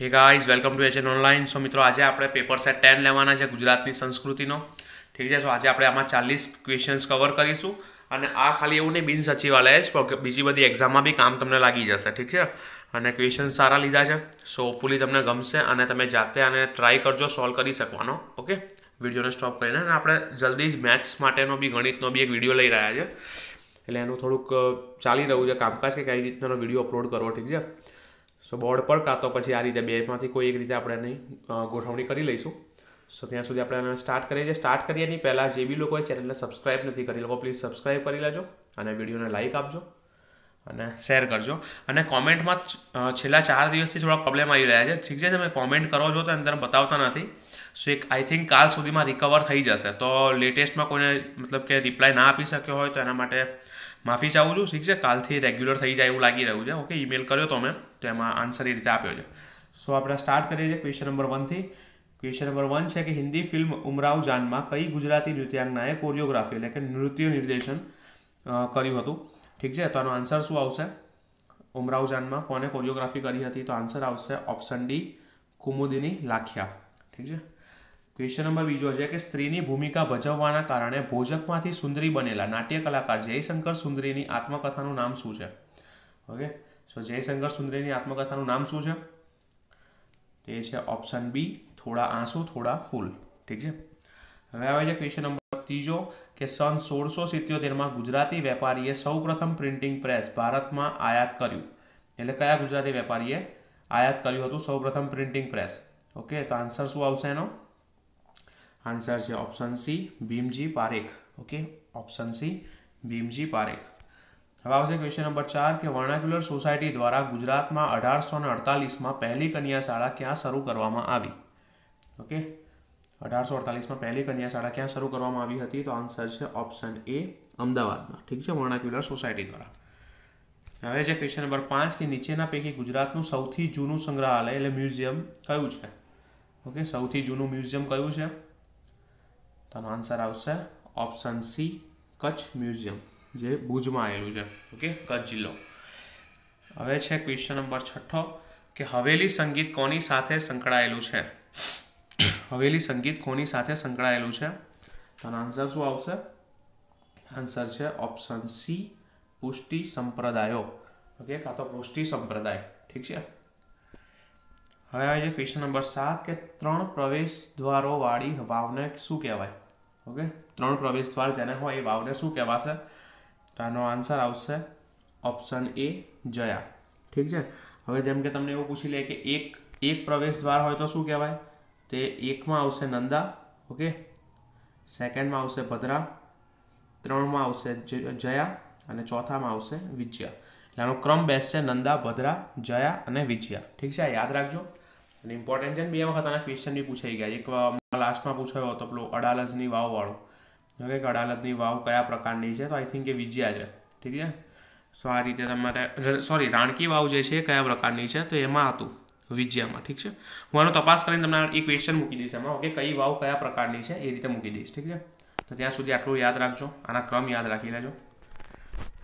Hey guys welcome to HN online so મિત્રો, આજે આપણે પેપર સેટ ટેન લેવાના છે ગુજરાતની સંસ્કૃતિનો. ઠીક છે સો આજે આપણે આમાં ચાલીસ ક્વેશ્ચન્સ કવર કરીશું. અને આ ખાલી એવું નહીં, બિન સચિવાલય જ બીજી બધી એક્ઝામમાં બી કામ તમને લાગી જશે, ઠીક છે? અને ક્વેશ્ચન સારા લીધા છે સો હોપફુલી તમને ગમશે અને તમે જાતે આને ટ્રાય કરજો સોલ્વ કરી શકવાનો ઓકે વિડીયોને સ્ટોપ કરીને. અને આપણે જલ્દી જ મેથ્સ માટેનો બી, ગણિતનો બી એક વીડિયો લઈ રહ્યા છે. એટલે એનું થોડુંક ચાલી રહ્યું છે કામકાજ કે કઈ રીતનો વીડિયો અપલોડ કરવો, ઠીક છે? સો બોર્ડ પર કાં તો પછી આ રીતે બેમાંથી કોઈ એક રીતે આપણે એની ગોઠવણી કરી લઈશું. સો ત્યાં સુધી આપણે એને સ્ટાર્ટ કરીએ છીએ. સ્ટાર્ટ કરીએ એની પહેલાં જે બી લોકોએ ચેનલને સબસ્ક્રાઈબ નથી કરી લોકો પ્લીઝ સબસ્ક્રાઈબ કરી લેજો અને વિડીયોને લાઇક આપજો અને શેર કરજો. અને કોમેન્ટમાં છેલ્લા ચાર દિવસથી થોડા પ્રોબ્લેમ આવી રહ્યા છે. ઠીક છે, તમે કોમેન્ટ કરો છો તો અંદર બતાવતા નથી. સો એક આઈ થિંક કાલ સુધીમાં રિકવર થઈ જશે. તો લેટેસ્ટમાં કોઈને મતલબ કે રિપ્લાય ના આપી શક્યો હોય તો એના માટે માફી ચાહું છું, ઠીક છે? કાલથી રેગ્યુલર થઈ જાય એવું લાગી રહ્યું છે. ઓકે ઈમેલ કર્યો તો મેં. તો એમાં આન્સર એ રીતે આપ્યો છે. સો આપણે સ્ટાર્ટ કરીએ છીએ ક્વેશ્ચન નંબર વનથી ક્વેશ્ચન નંબર વન છે કે હિન્દી ફિલ્મ ઉમરાવ જાનમાં કઈ ગુજરાતી નૃત્યાંગનાએ કોરિયોગ્રાફી એટલે કે નૃત્ય નિર્દેશન કર્યું હતું? ઠીક છે? તો આનો આન્સર શું આવશે? ઉમરાવ જાનમાં કોને કોરિયોગ્રાફી કરી હતી? તો આન્સર આવશે ઓપ્શન ડી કુમુદિની લાખિયા. ઠીક છે? ક્વેશ્ચન નંબર બીજો છે કે સ્ત્રીની ભૂમિકા ભજવવાના કારણે ભોજકમાંથી સુંદરી બનેલા નાટ્ય કલાકાર જયશંકર સુંદરીની આત્મકથાનું નામ શું છે? ઓકે સો જયશંકર સુંદરીની આત્મકથાનું નામ શું છે? તે છે ઓપ્શન બી થોડા આંસુ, થોડા ફૂલ. ઠીક છે? હવે આવે છે ક્વેશ્ચન નંબર ત્રીજો કે સન સોળસો સિત્યોતેરમાં ગુજરાતી વેપારીએ સૌપ્રથમ પ્રિન્ટિંગ પ્રેસ ભારતમાં આયાત કર્યું. એટલે કયા ગુજરાતી વેપારીએ આયાત કર્યું હતું? સૌપ્રથમ પ્રિન્ટિંગ પ્રેસ ઓકે તો આન્સર શું આવશે એનો? આન્સર છે option C Bhimji Parekh okay option C Bhimji Parekh હવે આવશે ક્વેશ્ચન નંબર ચાર કે વર્ણાક્યુલર સોસાયટી દ્વારા ગુજરાતમાં અઢારસો ને અડતાલીસમાં પહેલી કન્યા શાળા ક્યાં શરૂ કરવામાં આવી? ઓકે અઢારસો અડતાલીસમાં પહેલી કન્યા શાળા ક્યાં શરૂ કરવામાં આવી હતી? તો આન્સર છે ઓપ્શન એ અમદાવાદમાં. ઠીક છે વર્ણાક્યુલર સોસાયટી દ્વારા. હવે છે ક્વેશ્ચન નંબર પાંચ કે નીચેના પૈકી ગુજરાતનું સૌથી જૂનું સંગ્રહાલય એટલે મ્યુઝિયમ કયું છે? ઓકે સૌથી જૂનું મ્યુઝિયમ કયું છે? તો આનો આન્સર આવશે. ઓપ્શન સી કચ્છ મ્યુઝિયમ, જે ભુજમાં આવેલું છે. ઓકે કચ્છ જિલ્લો. હવે છે ક્વેશ્ચન નંબર છઠ્ઠો, કે હવેલી સંગીત કોની સાથે સંકળાયેલું છે? હવેલી સંગીત કોની સાથે સંકળાયેલું છે? આનો આન્સર શું આવશે? આન્સર છે ઓપ્શન સી પુષ્ટિ સંપ્રદાયો. ઓકે કાં તો પુષ્ટિ સંપ્રદાય. ઠીક છે? હવે આવે છે ક્વેશ્ચન નંબર સાત, કે ત્રણ પ્રવેશ દ્વારો વાળી વાવને શું કહેવાય? ઓકે ત્રણ પ્રવેશ દ્વાર જેને હોય એ વાવને શું કહેવાશે? તો આનો આન્સર આવશે ઓપ્શન એ જયા. ઠીક છે? હવે જેમ કે તમને એવું પૂછી લે કે એક એક પ્રવેશ દ્વાર હોય તો શું કહેવાય? તે એકમાં આવશે નંદા ઓકે સેકન્ડમાં આવશે ભદ્રા, ત્રણમાં આવશે જયા અને ચોથામાં આવશે વિજયા. એટલે આનો ક્રમ બેસશે નંદા, ભદ્રા, જયા અને વિજયા. ઠીક છે? યાદ રાખજો. અને ઇમ્પોર્ટન્ટ છે ને બે વખત આના ક્વેશ્ચન બી પૂછાઈ ગયા. એક લાસ્ટમાં પૂછાયો હતો પેલો, અડાલજની વાવવાળો. જો કે અડાલજની વાવ કયા પ્રકારની છે? તો આઈ થિંક એ વિજયા છે. ઠીક છે? સો આ રીતે તમારે સોરી રાણકી વાવ જે છે કયા પ્રકારની છે? તો એમાં હતું, વિજયામાં. ઠીક છે? હું આનો તપાસ કરીને તમને એક ક્વેશ્ચન મૂકી દઈશ એમાં ઓકે કઈ વાવ કયા પ્રકારની છે? એ રીતે મૂકી દઈશ. ઠીક છે? તો ત્યાં સુધી આટલું યાદ રાખજો. આના ક્રમ યાદ રાખી લેજો.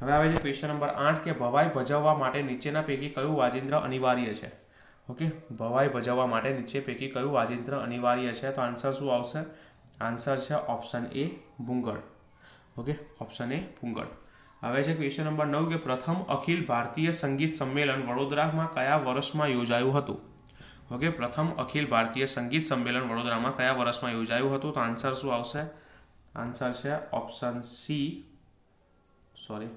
હવે આવે છે ક્વેશ્ચન નંબર આઠ કે ભવાઈ ભજવવા માટે નીચેના પૈકી કયું વાજિંત્ર અનિવાર્ય છે? ઓકે? ભવાઈ ભજવવા માટે નીચે પૈકી કયું વાજિંત્ર અનિવાર્ય છે? તો આન્સર શું આવશે? આન્સર છે ઓપ્શન એ ભૂંગળ. ઓકે? ઓપ્શન એ ભૂંગળ. હવે છે ક્વેશ્ચન નંબર નવ કે પ્રથમ અખિલ ભારતીય સંગીત સંમેલન વડોદરામાં કયા વર્ષમાં યોજાયું હતું? ઓકે? પ્રથમ અખિલ ભારતીય સંગીત સંમેલન વડોદરામાં કયા વર્ષમાં યોજાયું હતું? તો આન્સર શું આવશે? આન્સર છે option C, sorry.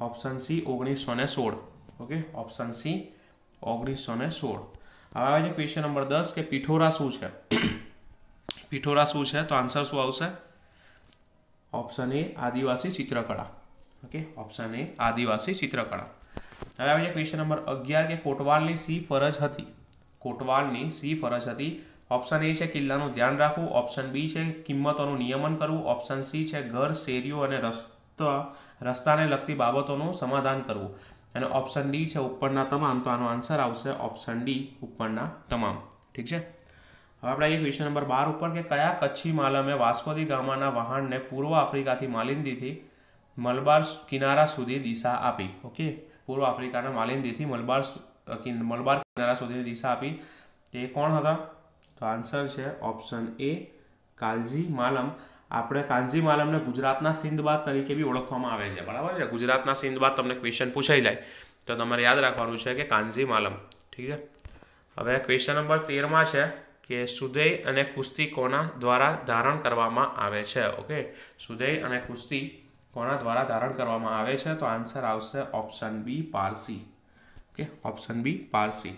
Option C ઓગણીસો ને સોળ. ઓકે ઓપ્શન સી ઓગણીસો ને સોળ. હવે આવે છે ક્વેશ્ચન નંબર દસ કે પિઠોરા શું છે? પિઠોરા શું છે? તો આન્સર શું આવશે? ઓપ્શન એ આદિવાસી ચિત્રકળા. ઓકે ઓપ્શન એ આદિવાસી ચિત્રકળા. હવે આવે છે ક્વેશ્ચન નંબર અગિયાર કે કોટવાલની સી ફરજ હતી? કોટવાલની સી ફરજ હતી. ઓપ્શન એ છે કિલ્લાનું ધ્યાન રાખવું. ઓપ્શન બી છે કિંમતોનું નિયમન કરવું. ઓપ્શન સી છે ઘર, શેરીઓ અને રસ્તા, રસ્તાને લગતી બાબતોનું સમાધાન કરવું. અને ઓપ્શન ડી છે ઉપરના તમામ, તો આનો આન્સર આવશે ઓપ્શન ડી ઉપરના તમામ. ઠીક છે? હવે આપણે આવીએ ક્વેશ્ચન નંબર બાર ઉપર કે કયા કચ્છી માલમે વાસ્કોદી ગામાના વહાણને પૂર્વ આફ્રિકાથી માલિંદીથી મલબાર કિનારા સુધી દિશા આપી. ઓકે? પૂર્વ આફ્રિકાના માલિંદીથી મલબાર મલબાર કિનારા સુધીની દિશા આપી. તે કોણ હતા? તો આન્સર છે ઓપ્શન એ કાલજી માલમ. આપણે કાનજી માલમને ગુજરાતના સિંધબાદ તરીકે બી ઓળખવામાં આવે છે. બરાબર છે? ગુજરાતના સિંધબાદ તમને ક્વેશ્ચન પૂછાઈ જાય. તો તમારે યાદ રાખવાનું છે કે કાનજી માલમ ઠીક છે? હવે ક્વેશ્ચન નંબર તેરમાં છે કે સુદય અને કુસ્તી કોના દ્વારા ધારણ કરવામાં આવે છે? ઓકે સુદય અને કુસ્તી કોના દ્વારા ધારણ કરવામાં આવે છે? તો આન્સર આવશે option B Parsi. Okay option B Parsi.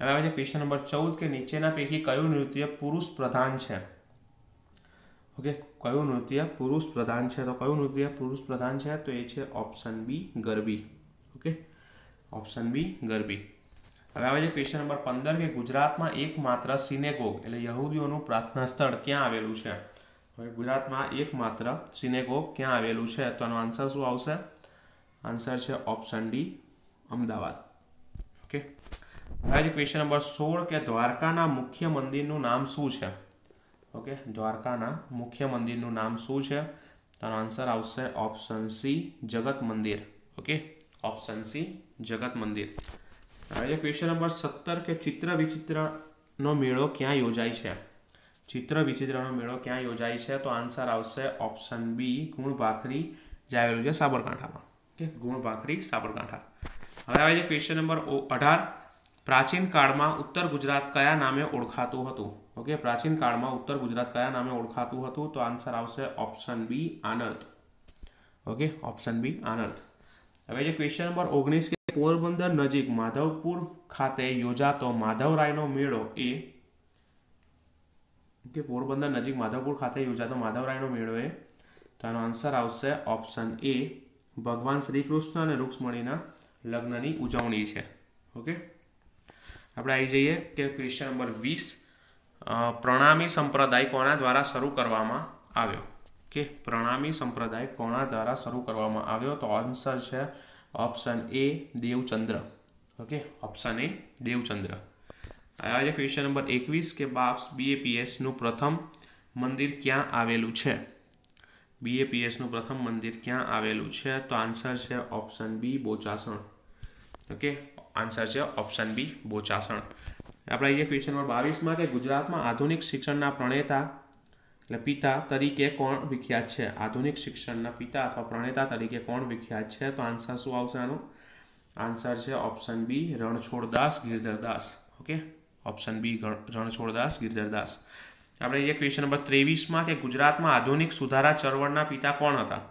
હવે આવે છે ક્વેશ્ચન નંબર ચૌદ કે નીચેના પૈકી કયું નૃત્ય પુરુષ પ્રધાન છે? ઓકે, કયું નૃત્ય પુરુષ પ્રધાન છે? તો કયું નૃત્ય પુરુષ પ્રધાન છે? તો એ છે ઓપ્શન બી, ગરબી. ઓકે, ઓપ્શન બી, ગરબી. હવે આવે છે ક્વેશ્ચન નંબર પંદર કે ગુજરાતમાં એકમાત્ર સિનેગોગ, એટલે યહૂદીઓનું પ્રાર્થના સ્થળ ક્યાં આવેલું છે? હવે ગુજરાતમાં એકમાત્ર સિનેગોગ ક્યાં આવેલું છે? તો આનો આન્સર શું આવશે? આન્સર છે ઓપ્શન ડી અમદાવાદ. ઓકે, હવે છે ક્વેશ્ચન નંબર સોળ કે દ્વારકાના મુખ્ય મંદિરનું નામ શું છે? ઓકે દ્વારકાના મુખ્ય મંદિરનું નામ શું છે? તો આન્સર આવશે option C Jagat Mandir. Okay option C Jagat Mandir. હવે ક્વેશ્ચન નંબર સત્તર કે ચિત્ર વિચિત્રનો મેળો ક્યાં યોજાય છે? ચિત્ર વિચિત્રનો મેળો ક્યાં યોજાય છે? તો આન્સર આવશે ઓપ્શન બી ગુણ ભાખરી જે આવેલું છે સાબરકાંઠામાં. ઓકે ગુણ ભાખરી સાબરકાંઠા. હવે આવે છે ક્વેશ્ચન નંબર અઢાર. પ્રાચીન કાળમાં ઉત્તર ગુજરાત કયા નામે ઓળખાતું હતું? ઓકે પ્રાચીન કાળમાં ઉત્તર ગુજરાત કયા નામે ઓળખાતું હતું? તો આન્સર આવશે option B Anarta okay option B Anarta હવે જે ક્વેશ્ચન નંબર ઓગણીસ કે પોરબંદર નજીક માધવપુર ખાતે યોજાતો માધવરાયનો મેળો એ કે પોરબંદર નજીક માધવપુર ખાતે યોજાતો માધવરાયનો મેળો એ? તો આનો આન્સર આવશે ઓપ્શન એ, ભગવાન શ્રી કૃષ્ણ અને રૂક્ષ્મણીના લગ્નની ઉજવણી છે. ઓકે આપણે આવી જઈએ કે ક્વેશ્ચન નંબર વીસ પ્રણામી સંપ્રદાય કોના દ્વારા શરૂ કરવામાં આવ્યો? કે પ્રણામી સંપ્રદાય કોના દ્વારા શરૂ કરવામાં આવ્યો? તો આન્સર છે option A Devchandra. Okay option A Devchandra. આવ્યા છે ક્વેશ્ચન નંબર એકવીસ કે બાપ્સ બીએપીએસનું પ્રથમ મંદિર ક્યાં આવેલું છે? બીએપીએસનું પ્રથમ મંદિર ક્યાં આવેલું છે? તો આન્સર છે option B Bochasan. Okay answer છે ઓપ્શન બી બોચાસણ. આપણે અહીંયા ક્વેશ્ચન નંબર બાવીસમાં કે ગુજરાતમાં આધુનિક શિક્ષણના પ્રણેતા એટલે પિતા તરીકે કોણ વિખ્યાત છે? આધુનિક શિક્ષણના પિતા અથવા પ્રણેતા તરીકે કોણ વિખ્યાત છે? તો આન્સર શું આવશે આનો? આન્સર છે option B Ranchhoddas Girdhardas okay option B Ranchhoddas Girdhardas આપણે અહીંયા ક્વેશ્ચન નંબર ત્રેવીસમાં કે ગુજરાતમાં આધુનિક સુધારા ચળવળના પિતા કોણ હતા?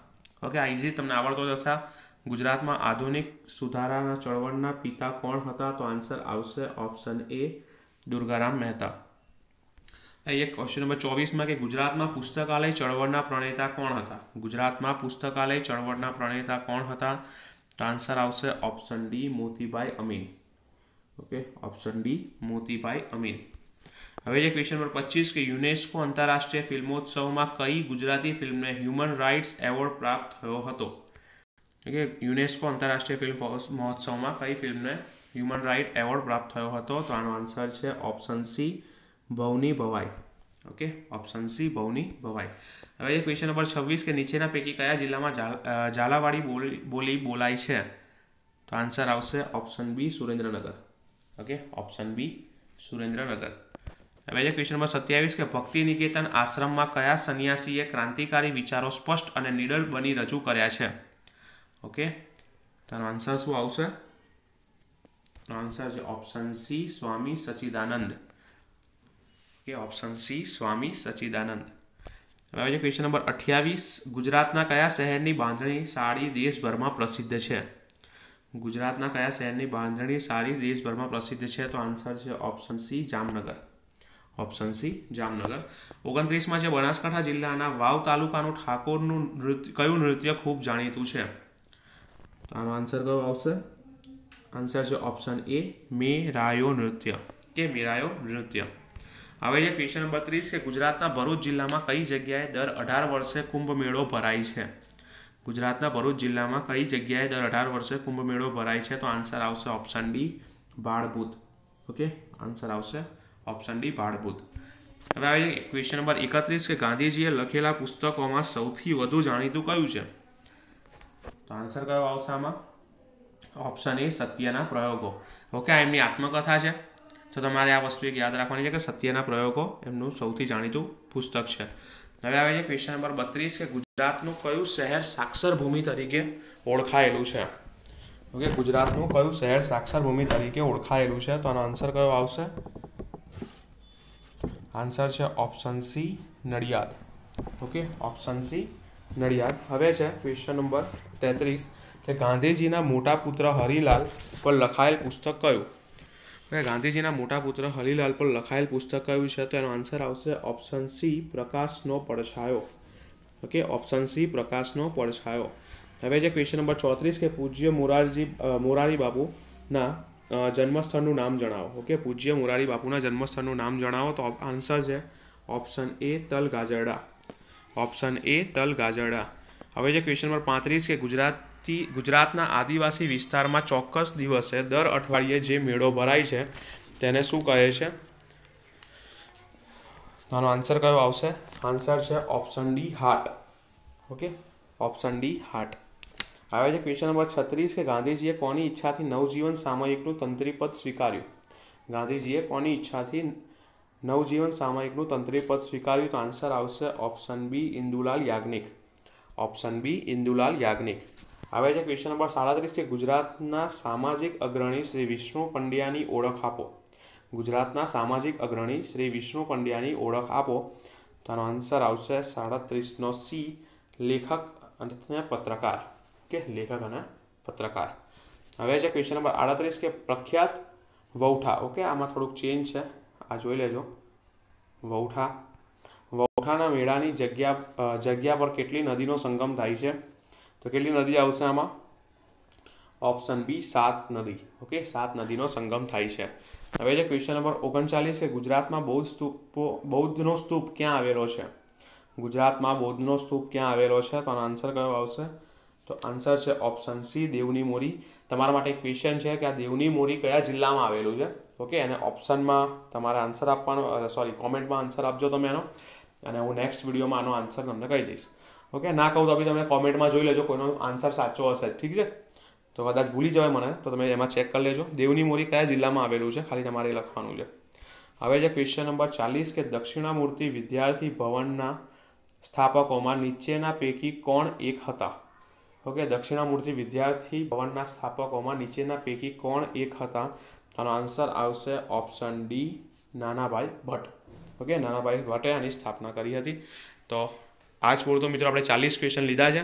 ઓકે આ ઇઝી તમને આવડતો જ ગુજરાતમાં આધુનિક સુધારાના ચળવળના પિતા કોણ હતા? તો આન્સર આવશે ઓપ્શન એ દુર્ગારામ મહેતા. એક ક્વેશ્ચન નંબર ચોવીસમાં કે ગુજરાતમાં પુસ્તકાલય ચળવળના પ્રણેતા કોણ હતા? ગુજરાતમાં પુસ્તકાલય ચળવળના પ્રણેતા કોણ હતા? તો આન્સર આવશે option D Motibhai Amin. Okay option D Motibhai Amin. હવે જે ક્વેશ્ચન નંબર પચીસ કે યુનેસ્કો આંતરરાષ્ટ્રીય ફિલ્મોત્સવમાં કઈ ગુજરાતી ફિલ્મને હ્યુમન રાઇટ્સ એવોર્ડ પ્રાપ્ત થયો હતો? કે યુનેસ્કો આંતરરાષ્ટ્રીય ફિલ્મ મહોત્સવમાં કઈ ફિલ્મને હ્યુમન રાઇટ એવોર્ડ પ્રાપ્ત થયો હતો? તો આનો આન્સર છે ઓપ્શન સી ભવની ભવાઈ. ઓકે ઓપ્શન સી ભવની ભવાઈ. હવે એ ક્વેશ્ચન નંબર છવ્વીસ કે નીચેના પૈકી કયા જિલ્લામાં ઝાલાવાડી બોલી બોલી બોલાય છે? તો આન્સર આવશે option B Surendranagar. Okay option B Surendranagar. હવે જે ક્વેશ્ચન નંબર સત્યાવીસ કે ભક્તિ નિકેતન આશ્રમમાં કયા સંન્યાસીએ ક્રાંતિકારી વિચારો સ્પષ્ટ અને નિડર બની રજૂ કર્યા છે? ઓકે તો આનો આન્સર શું આવશે આન્સર છે ઓપ્શન સી સ્વામી સચિદાનંદ કે ઓપ્શન સી સ્વામી સચિદાનંદ હવે છે ક્વેશ્ચન નંબર અઠ્યાવીસ ગુજરાતના કયા શહેરની બાંધણી સાડી દેશભરમાં પ્રસિદ્ધ છે ગુજરાતના કયા શહેરની બાંધણી સાડી દેશભરમાં પ્રસિદ્ધ છે તો આન્સર છે option C Jamnagar option C Jamnagar ઓગણત્રીસમાં છે બનાસકાંઠા જિલ્લાના વાવ તાલુકાનું ઠાકોરનું નૃત્ય, કયું નૃત્ય ખૂબ જાણીતું છે? તો આનો આન્સર કયો આવશે? આન્સર છે ઓપ્શન એ મેરાયો નૃત્ય. કે મેરાયો નૃત્ય. હવે જે ક્વેશ્ચન નંબર ત્રીસ કે ગુજરાતના ભરૂચ જિલ્લામાં કઈ જગ્યાએ દર અઢાર વર્ષે કુંભ મેળો ભરાય છે? ગુજરાતના ભરૂચ જિલ્લામાં કઈ જગ્યાએ દર અઢાર વર્ષે કુંભ મેળો ભરાય છે? તો આન્સર આવશે option D Bhadbhut. Okay answer આવશે ઓપ્શન ડી ભાડભૂત. હવે આવે ક્વેશ્ચન નંબર એકત્રીસ કે ગાંધીજીએ લખેલા પુસ્તકોમાં સૌથી વધુ જાણીતું કયું છે? તો આન્સર કયો આવશે આમાં? ઓપ્શન એ સત્યના પ્રયોગો. ઓકે આ એમની આત્મકથા છે. તો તમારે આ વસ્તુ એક યાદ રાખવાની છે કે સત્યના પ્રયોગો એમનું સૌથી જાણીતું પુસ્તક છે. હવે આવે છે ક્વેશ્ચન નંબર બત્રીસ કે ગુજરાતનું કયું શહેર સાક્ષર ભૂમિ તરીકે ઓળખાયેલું છે? ઓકે ગુજરાતનું કયું શહેર સાક્ષર ભૂમિ તરીકે ઓળખાયેલું છે? તો આનો આન્સર કયો આવશે? આન્સર છે option C Nadiad. Okay option C Nadiad. હવે છે ક્વેશ્ચન નંબર તેત્રીસ, કે ગાંધીજીના મોટા પુત્ર હરિલાલ પર લખાયેલ પુસ્તક કયું? ગાંધીજીના મોટા પુત્ર હરિલાલ પર લખાયેલ પુસ્તક કયું છે? તો એનો આન્સર આવશે ઓપ્શન સી પ્રકાશનો પડછાયો. ઓકે ઓપ્શન સી પ્રકાશનો પડછાયો. હવે જે ક્વેશ્ચન નંબર ચોત્રીસ, કે પૂજ્ય મોરારજી મોરારી બાપુના જન્મસ્થળનું નામ જણાવો. ઓકે પૂજ્ય મોરારી બાપુના જન્મસ્થળનું નામ જણાવો તો આન્સર છે ઓપ્શન એ તલ ગાજરડા ઓપ્શન એ તલ ગાજરડા. હવે જે ક્વેશ્ચન નંબર પાંત્રીસ કે ગુજરાતી, ગુજરાતના આદિવાસી વિસ્તારમાં ચોક્કસ દિવસે દર અઠવાડિયે જે મેળો ભરાય છે, તેને શું કહે છે? આનો આન્સર કયો આવશે? આન્સર છે ઓપ્શન ડી હાટ ઓકે ઓપ્શન ડી હાટ આવે છે ક્વેશ્ચન નંબર છત્રીસ કે ગાંધીજીએ કોની ઈચ્છાથી નવજીવન સામયિકનું તંત્રીપદ સ્વીકાર્યું? ગાંધીજીએ કોની ઈચ્છાથી નવજીવન સામાયિકનું તંત્રી પદ સ્વીકાર્યું તો આન્સર આવશે option B Indulal Yagnik. Option B Indulal Yagnik. આવે છે ક્વેશ્ચન નંબર સાડત્રીસ કે ગુજરાતના સામાજિક અગ્રણી શ્રી વિષ્ણુ પંડ્યાની ઓળખ આપો. ગુજરાતના સામાજિક અગ્રણી શ્રી વિષ્ણુ પંડ્યાની ઓળખ આપો. તો આનો આન્સર આવશે સાડત્રીસનો સી લેખક અને પત્રકાર. કે લેખક અને પત્રકાર. હવે છે ક્વેશ્ચન નંબર આડત્રીસ કે પ્રખ્યાત વૌઠા ઓકે, આમાં થોડુંક ચેન્જ છે. આ જોઈ લેજો. વૌઠા. વૌઠાના મેળાની જગ્યા જગ્યા પર કેટલી નદીનો સંગમ થાય છે? તો કેટલી નદી આવશે આમાં? ઓપ્શન બી, સાત નદી. ઓકે, સાત નદીનો સંગમ થાય છે. હવે જે ક્વેશ્ચન નંબર ઓગણચાલીસ છે, ગુજરાતમાં બૌદ્ધ સ્તૂપો, બૌદ્ધનો સ્તૂપ ક્યાં આવેલો છે? ગુજરાતમાં બૌદ્ધનો સ્તૂપ ક્યાં આવેલો છે? તો આનો આન્સર કયો આવશે? તો આન્સર છે ઓપ્શન સી દેવની મોરી. તમારા માટે ક્વેશ્ચન છે કે આ દેવની મોરી કયા જિલ્લામાં આવેલું છે? ઓકે અને ઓપ્શનમાં તમારે આન્સર આપવાનો સોરી કોમેન્ટમાં આન્સર આપજો તમે એનો. અને હું નેક્સ્ટ વિડીયોમાં આનો આન્સર તમને કહી દઈશ. ઓકે ના કહું તો બી તમે કોમેન્ટમાં જોઈ લેજો, કોઈનો આન્સર સાચો હશે ઠીક છે? તો કદાચ ભૂલી જવાય મને, તો તમે એમાં ચેક કરી લેજો. દેવની મોરી કયા જિલ્લામાં આવેલું છે? ખાલી તમારે લખવાનું છે. હવે જે ક્વેશ્ચન નંબર ચાલીસ કે દક્ષિણામૂર્તિ વિદ્યાર્થી ભવનના સ્થાપકોમાં નીચેના પૈકી કોણ એક હતા? ઓકે, દક્ષિણામૂર્તિ વિદ્યાર્થી ભવનના સ્થાપકોમાં નીચેના પૈકી કોણ એક હતા? આનો આન્સર આવશે ઓપ્શન ડી, નાનાભાઈ ભટ્ટ. ઓકે, નાનાભાઈ ભટ્ટે આની સ્થાપના કરી હતી. તો આજ પૂરતું મિત્રો આપણે ચાલીસ ક્વેશ્ચન લીધા છે.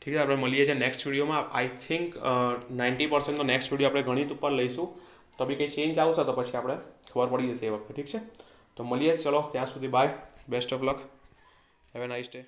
ઠીક છે, આપણે મળીએ છીએ નેક્સ્ટ વિડીયોમાં. આઈ થિંક નાઇન્ટી પર્સન્ટનો નેક્સ્ટ વીડિયો આપણે ગણિત ઉપર લઈશું. તો બી કંઈ ચેન્જ આવશે તો પછી આપણે ખબર પડી જશે એ વખતે. ઠીક છે? તો મળીએ, ચલો, ત્યાં સુધી bye best of luck have a nice day